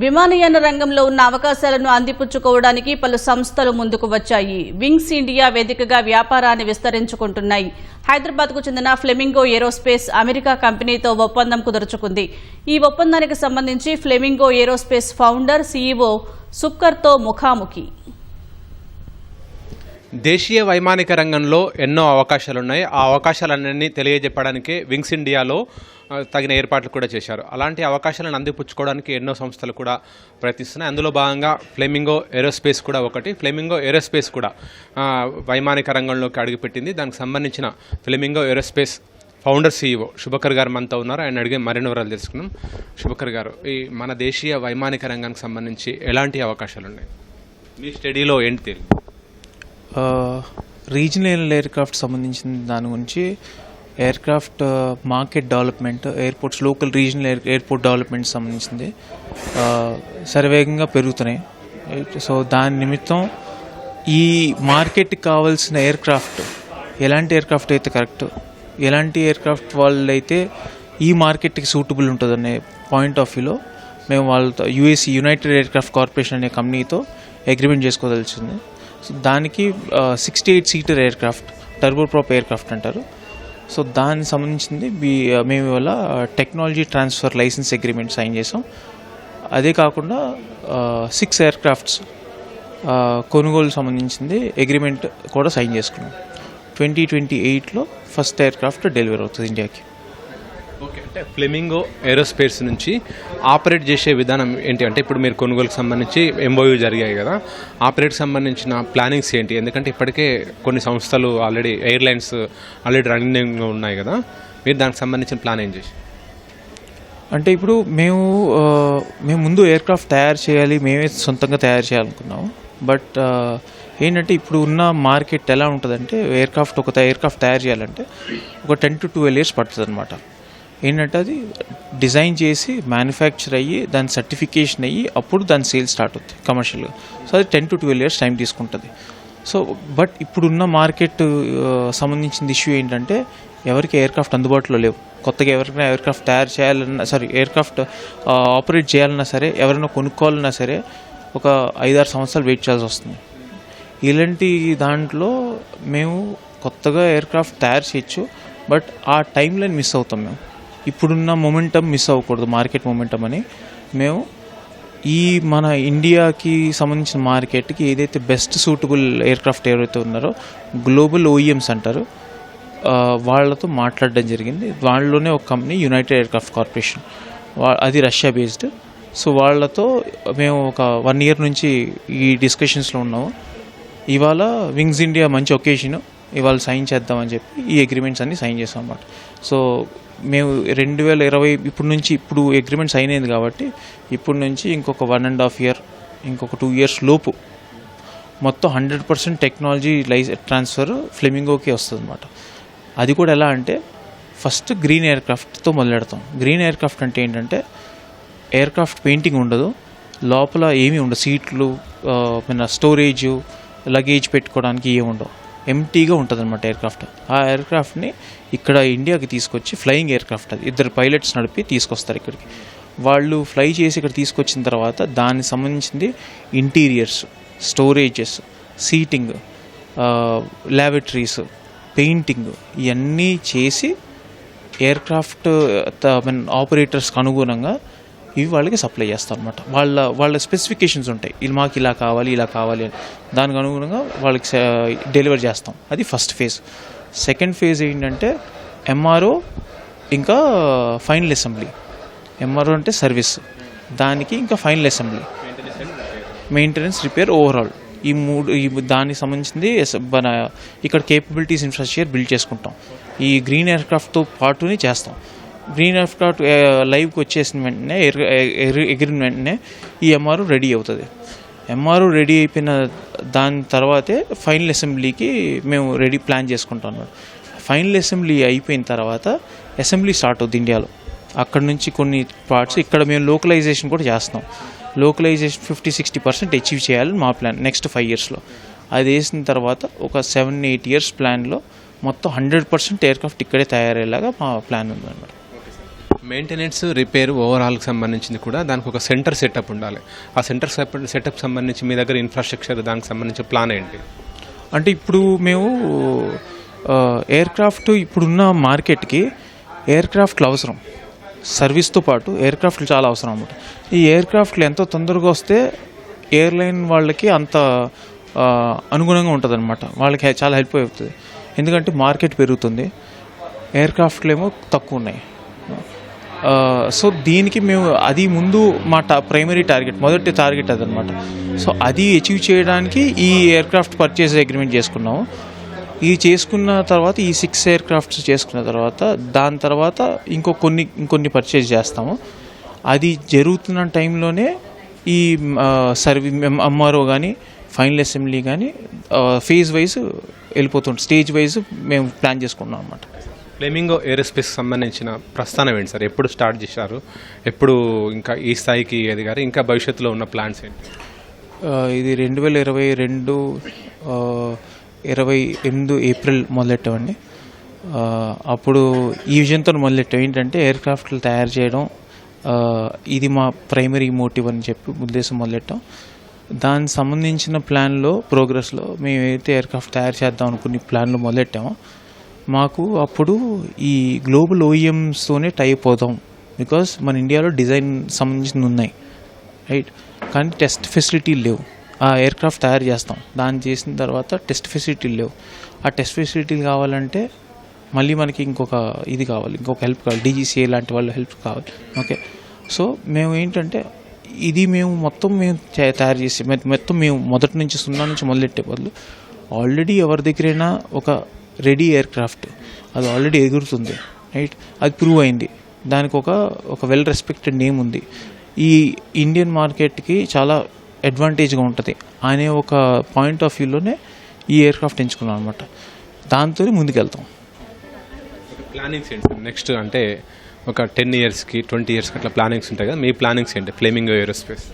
విమానయాన రంగంలో ఉన్న అవకాశాలను అందిపుచ్చుకోవడానికి పలు సంస్థలు ముందుకు వచ్చాయి. వింగ్స్ ఇండియా వేదికగా వ్యాపారాన్ని విస్తరించుకుంటున్నాయి. హైదరాబాద్కు చెందిన ఫ్లెమింగో ఏరోస్పేస్ అమెరికా కంపెనీతో ఒప్పందం కుదుర్చుకుంది. ఈ ఒప్పందానికి సంబంధించి ఫ్లెమింగో ఏరోస్పేస్ ఫౌండర్ సీఈఓ సుక్కర్తో ముఖాముఖి. దేశీయ వైమానిక రంగంలో ఎన్నో అవకాశాలు ఉన్నాయి ఆ అవకాశాలన్నీ తెలియజెప్పడానికే వింగ్స్ ఇండియాలో తగిన ఏర్పాట్లు కూడా చేశారు. అలాంటి అవకాశాలను అందిపుచ్చుకోవడానికి ఎన్నో సంస్థలు కూడా ప్రయత్నిస్తున్నాయి. అందులో భాగంగా ఫ్లెమింగో ఏరోస్పేస్ కూడా ఒకటి. ఫ్లెమింగో ఏరోస్పేస్ కూడా వైమానిక రంగంలోకి అడుగుపెట్టింది. దానికి సంబంధించిన Flamingo Aerospace founder CEO Shubhakar garu మనతో ఉన్నారు. ఆయన అడిగే మరిన్ని వివరాలు తెలుసుకున్నాం శుభకర్ గారు ఈ మన దేశీయ వైమానిక రంగానికి సంబంధించి ఎలాంటి అవకాశాలు ఉన్నాయి? మీ స్టడీలో ఏంటి తెలియదు రీజనల్ ఎయిర్క్రాఫ్ట్ సంబంధించిన దాని గురించి aircraft market development airports local regional air airport development సంబంధించింది. Uh, శరవేగంగా పెరుగుతున్నాయి. సో దాని నిమిత్తం ఈ మార్కెట్కి కావాల్సిన ఎయిర్క్రాఫ్ట్ ఎలాంటి ఎయిర్క్రాఫ్ట్ అయితే కరెక్ట్ ఎలాంటి ఎయిర్క్రాఫ్ట్ వాళ్ళైతే ఈ మార్కెట్కి సూటబుల్ ఉంటుందనే పాయింట్ ఆఫ్ వ్యూలో మేము వాళ్ళతో యూఎస్సి యునైటెడ్ ఎయిర్క్రాఫ్ట్ కార్పొరేషన్ అనే కంపెనీతో అగ్రిమెంట్ చేసుకోదలిచింది. సో దానికి sixty eight seater aircraft turboprop aircraft అంటారు. సో దానికి సంబంధించింది బి మేము ఇవాళ technology transfer license agreement sign చేసాం. అదే కాకుండా సిక్స్ ఎయిర్క్రాఫ్ట్స్ కొనుగోలు సంబంధించింది అగ్రిమెంట్ కూడా సైన్ చేసుకున్నాం. ట్వంటీ ట్వంటీ ఎయిట్లో ఫస్ట్ ఎయిర్క్రాఫ్ట్ డెలివరీ అవుతుంది ఇండియాకి. అంటే ఫ్లెమింగో ఏరోస్పేస్ నుంచి ఆపరేట్ చేసే విధానం ఏంటి అంటే ఇప్పుడు మీరు కొనుగోలుకు సంబంధించి ఎంబోయూ జరిగాయి కదా. ఆపరేట్ సంబంధించిన ప్లానింగ్స్ ఏంటి? ఎందుకంటే ఇప్పటికే కొన్ని సంస్థలు ఆల్రెడీ ఎయిర్లైన్స్ ఆల్రెడీ రన్నింగ్ ఉన్నాయి కదా. మీరు దానికి సంబంధించిన ప్లాన్ ఏం చేసి అంటే ఇప్పుడు మేము మేము ముందు ఎయిర్క్రాఫ్ట్ తయారు చేయాలి మేమే సొంతంగా తయారు చేయాలనుకున్నాము. బట్ ఏంటంటే ఇప్పుడు ఉన్న మార్కెట్ ఎలా ఉంటుందంటే ఎయిర్క్రాఫ్ట్ ఒక ఎయిర్క్రాఫ్ట్ తయారు చేయాలంటే ఒక టెన్ టు ట్వెల్వ్ ఇయర్స్ పడుతుంది అనమాట ఏంటంటే అది డిజైన్ చేసి మ్యానుఫ్యాక్చర్ అయ్యి దాని సర్టిఫికేషన్ అయ్యి అప్పుడు దాని సేల్ స్టార్ట్ అవుతుంది కమర్షియల్గా సో అది ten to twelve years time తీసుకుంటుంది. సో బట్ ఇప్పుడున్న మార్కెట్ uh, సంబంధించిన ఇష్యూ ఏంటంటే ఎవరికి ఎయిర్క్రాఫ్ట్ అందుబాటులో లేవు. కొత్తగా ఎవరికైనా ఎయిర్క్రాఫ్ట్ తయారు చేయాలన్నా సారీ ఎయిర్క్రాఫ్ట్ ఆపరేట్ చేయాలన్నా సరే ఎవరైనా కొనుక్కోవాలన్నా సరే ఒక ఐదారు సంవత్సరాలు వెయిట్ చేయాల్సి వస్తుంది. ఇలాంటి దాంట్లో మేము కొత్తగా ఎయిర్క్రాఫ్ట్ తయారు చేయొచ్చు బట్ ఆ టైం లైన్ మిస్ అవుతాం మేము. ఇప్పుడున్న మొమెంటం మిస్ అవ్వకూడదు మార్కెట్ మొమెంటం అని. మేము ఈ మన ఇండియాకి సంబంధించిన మార్కెట్కి ఏదైతే బెస్ట్ సూటబుల్ ఎయిర్క్రాఫ్ట్ ఎవరైతే ఉన్నారో గ్లోబల్ ఓఈఎంస్ అంటారు వాళ్ళతో మాట్లాడడం జరిగింది. వాళ్ళలోనే ఒక కంపెనీ యునైటెడ్ ఎయిర్క్రాఫ్ట్ కార్పొరేషన్ వా- అది రష్యా బేస్డ్ సో వాళ్ళతో మేము ఒక వన్ ఇయర్ నుంచి ఈ డిస్కషన్స్లో ఉన్నాము. ఇవాళ వింగ్స్ ఇండియా మంచి ఒకేషన్ ఇవాళ సైన్ చేద్దామని చెప్పి ఈ అగ్రిమెంట్స్ అన్ని సైన్ చేసాం అన్నమాట. సో మేము రెండు వేల ఇరవై ఇప్పుడు నుంచి ఇప్పుడు అగ్రిమెంట్ సైన్ అయింది కాబట్టి ఇప్పుడు నుంచి ఇంకొక వన్ అండ్ హాఫ్ ఇయర్ ఇంకొక టూ ఇయర్స్ లోపు మొత్తం హండ్రెడ్ పర్సెంట్ టెక్నాలజీ లైజ్ ట్రాన్స్ఫర్ ఫ్లెమింగోకి వస్తుంది అనమాట అది కూడా ఎలా అంటే ఫస్ట్ గ్రీన్ ఎయిర్క్రాఫ్ట్తో మొదలెడతాం. గ్రీన్ ఎయిర్క్రాఫ్ట్ అంటే ఏంటంటే ఎయిర్క్రాఫ్ట్ పెయింటింగ్ ఉండదు. లోపల ఏమీ ఉండదు. సీట్లు మన స్టోరేజ్ లగేజ్ పెట్టుకోవడానికి ఏమి ఉండవు. ఎంటీగా ఉంటుంది అనమాట ఎయిర్క్రాఫ్ట్ ఆ ఎయిర్క్రాఫ్ట్ని ఇక్కడ ఇండియాకి తీసుకొచ్చి ఫ్లయింగ్ ఎయిర్క్రాఫ్ట్ అది. ఇద్దరు పైలట్స్ నడిపి తీసుకొస్తారు ఇక్కడికి. వాళ్ళు ఫ్లై చేసి ఇక్కడ తీసుకొచ్చిన తర్వాత దానికి సంబంధించింది interiors storages seating laboratories painting ఇవన్నీ చేసి ఎయిర్క్రాఫ్ట్ మీన్ ఆపరేటర్స్కి అనుగుణంగా ఇవి వాళ్ళకి సప్లై చేస్తాం అనమాట వాళ్ళ వాళ్ళ స్పెసిఫికేషన్స్ ఉంటాయి. ఇది మాకు ఇలా కావాలి ఇలా కావాలి అని దానికి అనుగుణంగా వాళ్ళకి డెలివర్ చేస్తాం. అది ఫస్ట్ ఫేజ్. సెకండ్ ఫేజ్ ఏంటంటే ఎంఆర్ఓ ఇంకా ఫైనల్ అసెంబ్లీ. ఎంఆర్ఓ అంటే సర్వీస్. దానికి ఇంకా final assembly. Maintenance repair overhaul. ఈ మూడు ఈ దానికి సంబంధించింది మన ఇక్కడ కేపబిలిటీస్ ఇన్ఫ్రాస్ట్రక్చర్ బిల్డ్ చేసుకుంటాం. ఈ గ్రీన్ ఎయిర్క్రాఫ్ట్తో పాటుని చేస్తాం. గ్రీన్ ఎయిర్క్రాఫ్ట్ ఆ, లైవ్కి వచ్చేసిన వెంటనే ఎగిరిన వెంటనే ఈ ఎంఆర్ఓ రెడీ అవుతుంది. ఎంఆర్ఓ రెడీ అయిపోయిన దాని తర్వాతే ఫైనల్ అసెంబ్లీకి మేము రెడీ ప్లాన్ చేసుకుంటాం అన్నమాట. ఫైనల్ అసెంబ్లీ అయిపోయిన తర్వాత అసెంబ్లీ స్టార్ట్ అవుతుంది ఇండియాలో. అక్కడ నుంచి కొన్ని పార్ట్స్ ఇక్కడ మేము లోకలైజేషన్ కూడా చేస్తాం localisation fifty sixty percent achieve చేయాలని మా ప్లాన్ నెక్స్ట్ ఫైవ్ ఇయర్స్లో అది వేసిన తర్వాత ఒక సెవెన్ ఎయిట్ ఇయర్స్ ప్లాన్లో మొత్తం హండ్రెడ్ పర్సెంట్ ఎయిర్క్రాఫ్ట్ ఇక్కడే తయారయ్యేలాగా మా ప్లాన్ ఉందన్నమాట. మెయింటెనెన్స్ రిపేర్ ఓవరాల్కి సంబంధించింది కూడా దానికి ఒక సెంటర్ సెటప్ ఉండాలి. ఆ సెంటర్ సెటప్ సంబంధించి మీ దగ్గర ఇన్ఫ్రాస్ట్రక్చర్ దానికి సంబంధించి ప్లాన్ ఏంటి? అంటే ఇప్పుడు మేము ఎయిర్ క్రాఫ్ట్ ఇప్పుడున్న మార్కెట్కి ఎయిర్ క్రాఫ్ట్లు అవసరం. సర్వీస్తో పాటు ఎయిర్ క్రాఫ్ట్లు చాలా అవసరం అన్నమాట. ఈ ఎయిర్ క్రాఫ్ట్లు ఎంత తొందరగా వస్తే ఎయిర్లైన్ వాళ్ళకి అంత అనుగుణంగా ఉంటుంది అనమాట వాళ్ళకి చాలా హెల్ప్ అవుతుంది. ఎందుకంటే మార్కెట్ పెరుగుతుంది. ఎయిర్ క్రాఫ్ట్లు ఏమో తక్కువ ఉన్నాయి. సో దీనికి మేము అది ముందు మా టా ప్రైమరీ టార్గెట్ మొదటి టార్గెట్ అదనమాట సో అది అచీవ్ చేయడానికి ఈ ఎయిర్ క్రాఫ్ట్ పర్చేస్ అగ్రిమెంట్ చేసుకున్నాము. ఇది చేసుకున్న తర్వాత ఈ సిక్స్ ఎయిర్ క్రాఫ్ట్స్ చేసుకున్న తర్వాత దాని తర్వాత ఇంకో కొన్ని ఇంకొన్ని పర్చేస్ చేస్తాము. అది జరుగుతున్న టైంలోనే ఈ సర్వీ ఎంఆర్ఓ కానీ ఫైనల్ అసెంబ్లీ కానీ ఫేజ్ వైజ్ వెళ్ళిపోతుంది స్టేజ్ వైజ్ మేము ప్లాన్ చేసుకున్నాం అనమాట ఫ్లెమింగో ఏరోస్పేస్ సంబంధించిన ప్రస్థానం ఏంటి సార్? ఎప్పుడు స్టార్ట్ చేశారు? ఎప్పుడు ఇంకా ఈ స్థాయికి ఎదిగారు? ఇంకా భవిష్యత్తులో ఉన్న ప్లాన్స్ ఏంటి? ఇది రెండు వేల ఇరవై రెండు ఇరవై ఎనిమిది ఏప్రిల్ మొదలెట్టామండి. అప్పుడు ఈ విజన్తో మొదలెట్టాం. ఏంటంటే ఎయిర్ క్రాఫ్ట్లు తయారు చేయడం ఇది మా ప్రైమరీ మోటివ్ అని చెప్పి ఉద్దేశం మొదలెట్టాం. దానికి సంబంధించిన ప్లాన్లో ప్రోగ్రెస్లో మేము ఏదైతే ఎయిర్ క్రాఫ్ట్ తయారు చేద్దాం అనుకుని ప్లాన్లు మొదలెట్టామో. మాకు అప్పుడు ఈ గ్లోబల్ ఓఈఎమ్స్తోనే టైప్ అవుతాం బికాస్ మన ఇండియాలో డిజైన్ సంబంధించింది ఉన్నాయి. రైట్ కానీ టెస్ట్ ఫెసిలిటీలు లేవు. ఆ ఎయిర్ క్రాఫ్ట్ తయారు చేస్తాం. దాన్ని చేసిన తర్వాత టెస్ట్ ఫెసిలిటీలు లేవు. ఆ టెస్ట్ ఫెసిలిటీలు కావాలంటే మళ్ళీ మనకి ఇంకొక ఇది కావాలి. ఇంకొక హెల్ప్ కావాలి. డీజీసీఏ లాంటి వాళ్ళ హెల్ప్ కావాలి. ఓకే సో మేము ఏంటంటే ఇది మేము మొత్తం మేము తయారు చేసి మొత్తం మేము మొదటి నుంచి సున్నా నుంచి మొదలెట్టే బదులు ఆల్రెడీ ఎవరి దగ్గరైనా ఒక రెడీ ఎయిర్ క్రాఫ్ట్ అది ఆల్రెడీ ఎగురుతుంది రైట్? అది ప్రూవ్ అయింది. దానికి ఒక ఒక వెల్ రెస్పెక్టెడ్ నేమ్ ఉంది. ఈ ఇండియన్ మార్కెట్కి చాలా అడ్వాంటేజ్గా ఉంటుంది. అనే ఒక పాయింట్ ఆఫ్ వ్యూలోనే ఈ ఎయిర్ క్రాఫ్ట్ ఎంచుకున్నాం అనమాట దాంతో ముందుకెళ్తాం. ప్లానింగ్స్ ఏంటి? నెక్స్ట్ అంటే ఒక టెన్ ఇయర్స్కి ట్వంటీ ఇయర్స్కి అట్లా ప్లానింగ్స్ ఉంటాయి కదా మీ ప్లానింగ్స్ ఏంటి? Flamingo Aerospace.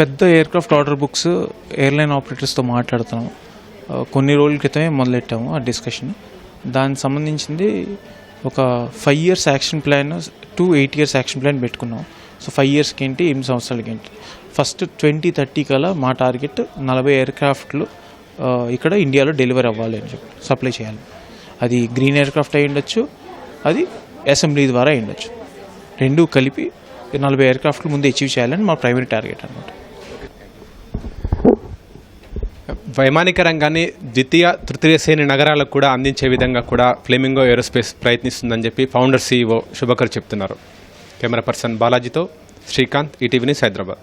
పెద్ద aircraft order books airline ఆపరేటర్స్తో మాట్లాడుతున్నాము ఆ, కొన్ని రోజుల క్రితమే మొదలెట్టాము ఆ డిస్కషన్. దానికి సంబంధించింది ఒక five years action plan two eight years action plan పెట్టుకున్నాం. సో ఫైవ్ ఇయర్స్కి ఏంటి ఎనిమిది సంవత్సరాలకి ఏంటి ఫస్ట్ ట్వంటీ థర్టీ కల్లా మా టార్గెట్ నలభై ఎయిర్ క్రాఫ్ట్లు ఇక్కడ ఇండియాలో డెలివరీ అవ్వాలి అని చెప్పి సప్లై చేయాలి. అది గ్రీన్ ఎయిర్ క్రాఫ్ట్ అయి ఉండొచ్చు అది అసెంబ్లీ ద్వారా అయి ఉండొచ్చు. రెండు కలిపి నలభై ఎయిర్క్రాఫ్ట్లు ముందు అచీవ్ చేయాలని మా ప్రైమరీ టార్గెట్ అనమాట వైమానిక రంగాన్ని ద్వితీయ తృతీయ శ్రేణి నగరాలకు కూడా అందించే విధంగా కూడా ఫ్లేమింగో ఏరోస్పేస్ ప్రయత్నిస్తుందని చెప్పి ఫౌండర్ సీఈఓ శుభకర్ చెప్తున్నారు. కెమెరా పర్సన్ బాలాజీతో శ్రీకాంత్ ఈటీవీ న్యూస్ హైదరాబాద్.